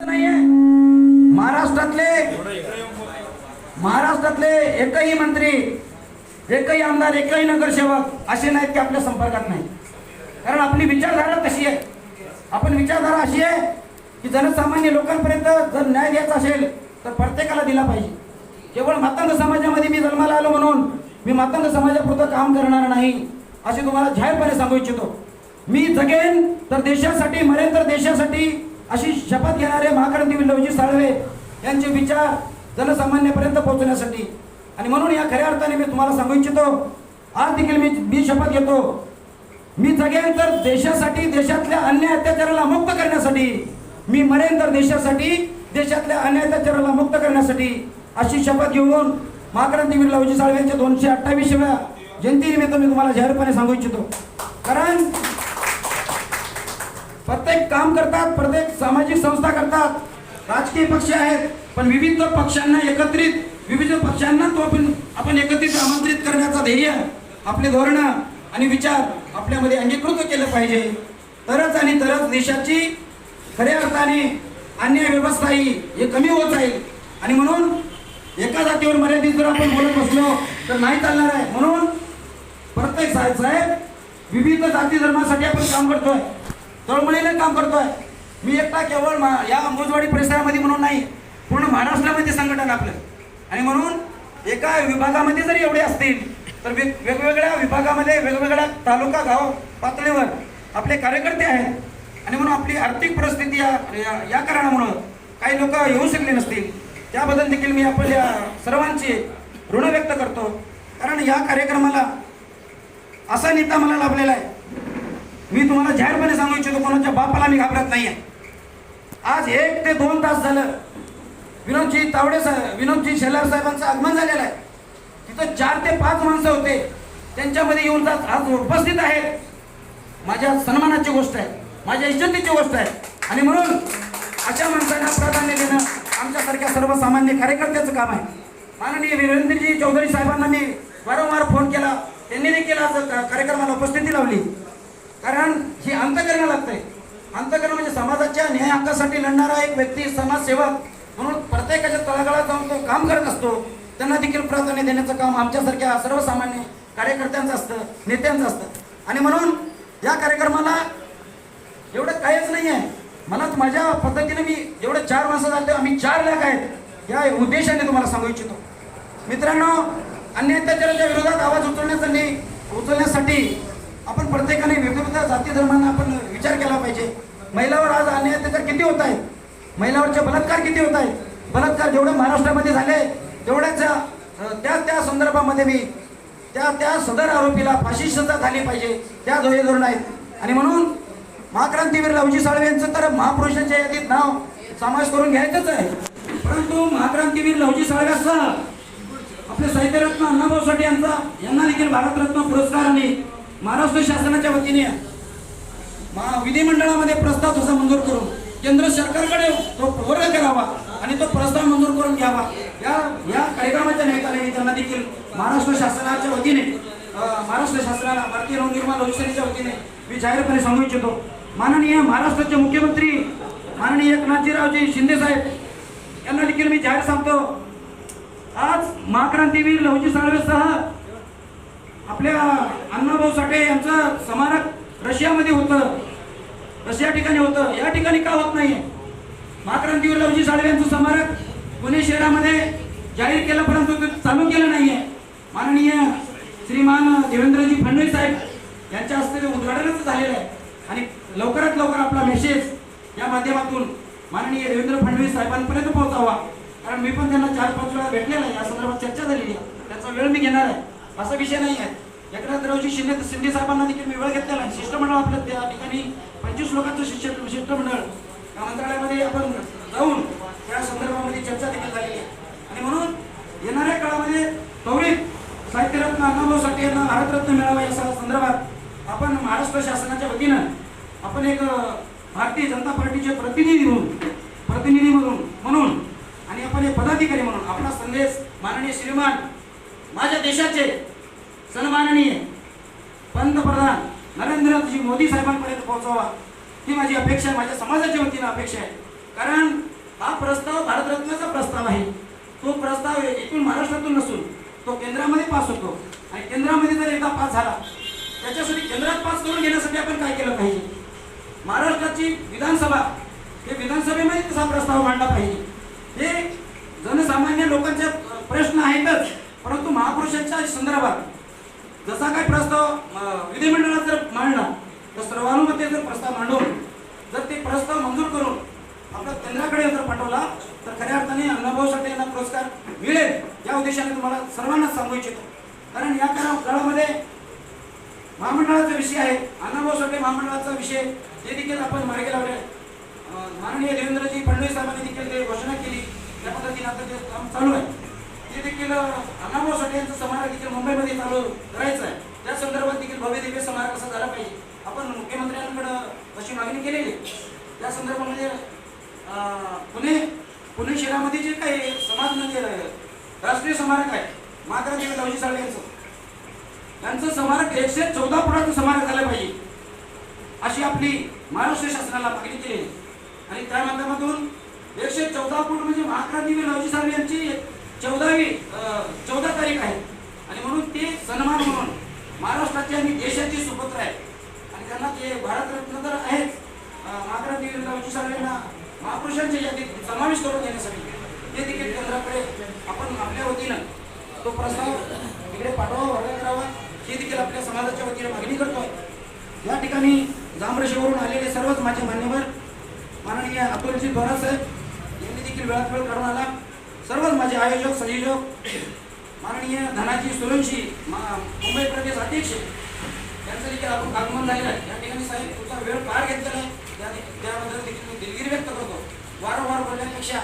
नाहीये. महाराष्ट्रातले महाराष्ट्रातले एकही मंत्री एकही आमदार एकही नगरसेवक असे नाहीत की आपल्या संपर्कात नाही. कारण आपली विचारधारा तशी आहे. आपण विचारधारा अशी आहे की जनसामान्य लोकांपर्यंत जर न्याय द्यायचा असेल तर प्रत्येकाला दिला पाहिजे. केवळ मातंग समाजामध्ये मी जन्माला आलो म्हणून मी मातंग समाजापुरतं काम करणार नाही असे तुम्हाला जाहीरपणे सांगू इच्छितो. मी जगेन तर देशासाठी मरेन तर देशासाठी अशी शपथ घेणारे महाक्रांती विल्लवजी साळवे यांचे विचार जनसामान्यापर्यंत पोहोचण्यासाठी. आणि म्हणून या खऱ्या अर्थाने मी तुम्हाला सांगू इच्छितो आज देखील मी मी शपथ घेतो. मी जगेन तर देशासाठी देशातल्या अन्याय अत्याचाराला मुक्त करण्यासाठी. मी मरेन तर देशासाठी देशातल्या अन्याय अत्याचाराला मुक्त करण्यासाठी. अशी शपथ घेऊन महाक्रांती लवजी साळवे यांच्या दोनशे अठ्ठावीसव्या जयंतीनिमित्त मी तुम्हाला जाहीरपणे सांगू इच्छितो. कारण प्रत्येक काम करतात प्रत्येक सामाजिक संस्था करतात. राजकीय पक्ष आहेत पण विविध पक्षांना एकत्रित विविध पक्षांना तो आपण आपण एकत्रित आमंत्रित करण्याचा ध्येय आपले धोरणं आणि विचार आपल्यामध्ये अंगीकृत केलं पाहिजे. तरच आणि तरच देशाची खऱ्या अर्थाने अन्याय व्यवस्था ही हे कमी होत जाईल. आणि म्हणून एका जातीवर मर्यादित जर आपण बोलत बसलो तर नाही चालणार आहे. म्हणून प्रत्येक साहेब साहेब विविध जाती धर्मासाठी आपण काम करतोय. तळमळीने काम करतोय. मी एकटा केवळ मा- या अंबोजवाडी परिसरामध्ये म्हणून नाही पूर्ण महाराष्ट्रामध्ये संघटन आपलं. आणि म्हणून एका विभागामध्ये जरी एवढे असतील तर वेग वेगवेगळ्या विभागामध्ये वेगवेगळ्या तालुका गाव पातळीवर आपले कार्यकर्ते आहेत. आणि म्हणून आपली आर्थिक परिस्थिती या या- या कारणामुळं काही लोक येऊ शकले नसतील. त्याबद्दल देखील मी आपल्या सर्वांचे ऋण व्यक्त करतो. कारण या कार्यक्रमाला असा नेता मला लाभलेला आहे. मी तुम्हाला जाहीरपणे सांगू इच्छितो कोणाच्या बापाला मी घाबरत नाहीये. आज एक ते दोन तास झालं. विनोदजी तावडे साहेब विनोदजी शेलार साहेबांचं आगमन झालेलं आहे. तिथं चार ते पाच माणसं होते. त्यांच्यामध्ये येऊन जात आज उपस्थित आहेत. माझ्या सन्मानाची गोष्ट आहे. माझ्या इज्जतीची गोष्ट आहे. आणि म्हणून अशा माणसांना प्राधान्य देणं आमच्यासारख्या सर्वसामान्य कार्यकर्त्याचं काम आहे. माननीय वीरेंद्रजी चौधरी साहेबांना मी वारंवार फोन केला. त्यांनी देखील आज का- कार्यक्रमाला उपस्थिती लावली. कारण ही अंतकरण लागतंय. अंतकरण म्हणजे समाजाच्या न्याय हक्कासाठी लढणारा एक व्यक्ती समाजसेवक म्हणून प्रत्येकाच्या तळागाळात जाऊन तो काम करत असतो. त्यांना देखील प्राधान्य देण्याचं काम आमच्यासारख्या सर्वसामान्य कार्यकर्त्यांचं असतं नेत्यांचं असतं. आणि म्हणून या कार्यक्रमाला एवढं काहीच नाही आहे मला माझ्या पद्धतीने मी जेवढे चार माणसं झाले आम्ही चार लाख आहेत. या उद्देशाने तुम्हाला सांगू इच्छितो. मित्रांनो अन्य अत्याचाराच्या विरोधात आवाज उचलण्यासाठी उचलण्यासाठी आपण प्रत्येकाने वेगवेगळ्या जाती धर्मांना आपण विचार केला पाहिजे. महिलावर आज अन्याय त्याच्यात किती होत आहेत? महिलावरचे बलात्कार किती होत आहेत? बलात्कार जेवढे महाराष्ट्रामध्ये झाले तेवढ्याच त्या त्या संदर्भामध्ये मी त्या त्या सदर आरोपीला फाशी सजा झाली पाहिजे. त्या ध्येय धोरण आहेत. आणि म्हणून महाक्रांतीवीर लवजी साळवे यांचं तर महापुरुषांच्या यादीत नाव समावेश करून घ्यायचंच आहे. परंतु महाक्रांतीवीर लवजी साळव्यासह आपले साहित्यरत्न अण्णाभाऊ साठे यांचा यांना देखील भारतरत्न पुरस्कार महाराष्ट्र शासनाच्या वतीने विधिमंडळामध्ये प्रस्ताव तसा मंजूर करून केंद्र सरकारकडे तो वर्ग करावा आणि तो प्रस्ताव मंजूर करून घ्यावा. या या कार्यक्रमाच्या निमित्ताने त्यांना देखील महाराष्ट्र शासनाच्या वतीने महाराष्ट्र शासनाला भारतीय नवनिर्माण लोकशाहीच्या वतीने मी जाहीरपणे सांगू इच्छितो. माननीय महाराष्ट्राचे मुख्यमंत्री माननीय एकनाथजीरावजी शिंदेसाहेब यांना देखील मी जाहीर सांगतो. आज महाक्रांतीवीर लवजी साळवेसह आपल्या अण्णाभाऊ साठे यांचं समारक रशियामध्ये होतं. रशिया ठिकाणी होतं. या ठिकाणी का होत नाही महाक्रांतीवीर लवजी साळवे यांचं स्मारक पुणे शहरामध्ये जाहीर केलं परंतु ते चालू केलं नाहीये. माननीय श्रीमान देवेंद्रजी फडणवीस साहेब यांच्या हस्ते ते उद्घाटनच झालेलं आहे. आणि लवकरात लवकर आपला मेसेज या माध्यमातून माननीय देवेंद्र फडणवीस साहेबांपर्यंत पोहोचावा. कारण मी पण त्यांना चार पाच वेळा भेटलेला आहे. या संदर्भात चर्चा झालेली आहे. त्याचा वेळ मी घेणार आहे. असा विषय नाही आहे एकनाथरावजी शिंदे शिंदे साहेबांना देखील मी वेळ घेतलेला आहे. शिष्टमंडळ आपलं त्या ठिकाणी पंचवीस लोकांचं शिष्य शिष्टमंडळ या मंत्रालयामध्ये आपण जाऊन त्या संदर्भामध्ये चर्चा देखील झालेली आहे. आणि म्हणून येणाऱ्या काळामध्ये त्वरित साहित्यरत्न अण्णाभाऊ साठे यांना भारतरत्न मिळावा या संदर्भात आपण महाराष्ट्र शासनाच्या वतीनं आपण एक भारतीय जनता पार्टीचे प्रतिनिधी म्हणून प्रतिनिधी म्हणून म्हणून आणि आपण एक पदाधिकारी म्हणून आपला संदेश माननीय श्रीमान माझ्या देशाचे सन्माननीय पंतप्रधान नरेंद्रजी मोदी साहेबांपर्यंत पोहोचवा. ही माझी अपेक्षा आहे माझ्या समाजाच्या वतीनं अपेक्षा आहे. कारण हा प्रस्ताव भारतरत्नाचा प्रस्ताव आहे. तो प्रस्ताव एकूण महाराष्ट्रातून नसून तो केंद्रामध्ये पास होतो. आणि केंद्रामध्ये जर एकदा पास झाला त्याच्यासाठी केंद्रात पास करून घेण्यासाठी आपण काय केलं पाहिजे? महाराष्ट्राची विधानसभा हे विधानसभेमध्ये तसा प्रस्ताव मांडला पाहिजे. हे जनसामान्य लोकांचे प्रश्न आहेतच. परंतु महापुरुषांच्या संदर्भात जसा काय प्रस्ताव विधिमंडळात जर मांडला तर सर्वानुमते जर प्रस्ताव मांडून जर ते प्रस्ताव मंजूर करून आपल्या केंद्राकडे जर पाठवला तर खऱ्या अर्थाने अण्णाभाऊ साठे यांना पुरस्कार मिळेल या उद्देशाने तुम्हाला सर्वांनाच सांगू इच्छितो. कारण या काळामध्ये महामंडळाचा विषय आहे अण्णाभाऊ साठे महामंडळाचा विषय हे देखील आपण मार्गी लावले माननीय देवेंद्रजी फडणवीस साहेबांनी देखील ते घोषणा केली त्या पद्धतीने आता ते काम चालू आहे. देखील अण्णाभाऊ साठे यांचं समारोह देखील मुंबईमध्ये चालू करायचं आहे. त्या संदर्भात देखील भव्य दिव्य समारोह कसा झाला पाहिजे? आपण मुख्यमंत्र्यांकडं अशी मागणी केलेली त्या संदर्भामध्ये पुणे पुणे शहरामध्ये जे काही समाज म्हणजे राष्ट्रीय स्मारक आहे महात्मा देवी लवजी साळे यांचं. यांचं स्मारक एकशे चौदा फुटाचं स्मारक झालं पाहिजे. अशी आपली महाराष्ट्र शासनाला मागणी केली आणि त्या माध्यमातून एकशे चौदा फूट म्हणजे महात्मा देवी लवजी साळवे यांची चौदावी चौदा तारीख आहे. आणि म्हणून ते सन्मान म्हणून महाराष्ट्राची आणि देशाची सुपुत्र आहे आणि त्यांना ते भारतरत्न तर आहेच अं, महात्मा यांना महापुरुषांच्या यादीत समावेश करून घेण्यासाठी ते देखील केंद्राकडे आपण आपल्या वतीनं तो प्रस्ताव तिकडे पाठवावा वर्ग करावा हे देखील आपल्या समाजाच्या वतीने मागणी करतो या ठिकाणी जांभरशीवरून आलेले सर्वच माझे मान्यवर माननीय अतुलजी दोरा साहेब यांनी देखील वेळात वेळ करून आला. सर्वच माझे आयोजक संयोजक माननीय धनाजी सुरंशी मुंबई प्रदेश अध्यक्ष त्यांचं देखील आपण आगमन झालेलं आहे. या ठिकाणी साहेब तुमचा वेळ पार घेतलेला आहे. त्याबद्दल देखील मी दिलगिरी व्यक्त करतो. वारंवार बोलण्यापेक्षा